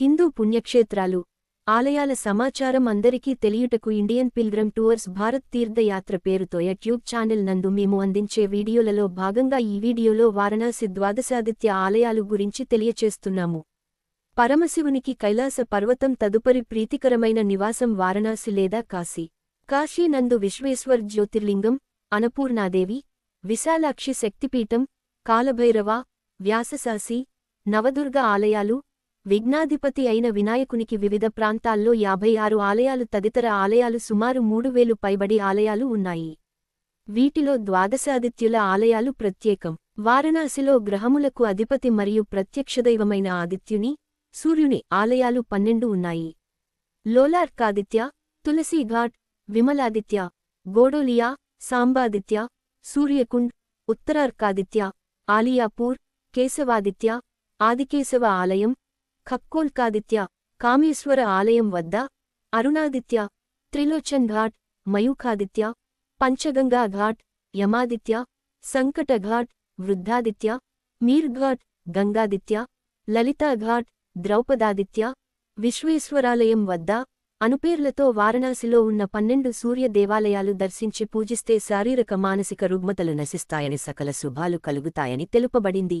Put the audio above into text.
హిందూ పుణ్యక్షేత్రాలు. ఆలయాల సమాచారం అందరికీ తెలియుటకు Indian pilgrim tours Bharat Tirthayatra పేరుతో యూట్యూబ్ ఛానల్ నందు మేము అందించే వీడియోలలో భాగంగా ఈ వీడియోలో వారణాసి ద్వాదశాదిత్య ఆలయాలు గురించి తెలియచేస్తున్నాము. పరమశివునికి కైలాస పర్వతం తదుపరి ప్రీతికరమైన నివాసం వారణాసి లేదా కాశీ. కాశీ నందు విశ్వేశ్వర్ జ్యోతిర్లింగం అనపూర్ణాదేవి విశాలాక్షి శక్తిపీఠం కాలభైరవ వ్యాససాసి నవదుర్గ ఆలయాలు విఘ్నాధిపతి అయిన వినాయకునికి వివిధ ప్రాంతాల్లో యాభై ఆరు ఆలయాలు తదితర ఆలయాలు సుమారు మూడు వేలు పైబడి ఆలయాలు ఉన్నాయి. వీటిలో ద్వాదశాదిత్యుల ఆలయాలు ప్రత్యేకం. వారణాసిలో గ్రహములకు అధిపతి మరియు ప్రత్యక్షదైవమైన ఆదిత్యుని సూర్యుని ఆలయాలు పన్నెండు ఉన్నాయి. లోలార్కాదిత్య తులసీఘాట్ విమలాదిత్య గోడోలియా సాంబాదిత్య సూర్యకుండ్ ఉత్తరార్కాదిత్య ఆలియాపూర్ కేశవాదిత్య ఆదికేశవ ఆలయం ఖక్కోల్కాదిత్య కామేశ్వర ఆలయం వద్ద అరుణాదిత్య త్రిలోచన్ ఘాట్ మయూఖాదిత్య పంచగంగా ఘాట్ యమాదిత్య సంకట ఘాట్ వృద్ధాదిత్య మీర్ఘాట్ గంగాదిత్య లలితాఘాట్ ద్రౌపదాదిత్య విశ్వేశ్వరాలయం వద్ద అనుపేర్లతో వారణాసిలో ఉన్న పన్నెండు సూర్య దేవాలయాలు దర్శించి పూజిస్తే శారీరక మానసిక రుగ్మతలు నశిస్తాయని సకల శుభాలు కలుగుతాయని తెలుపబడింది.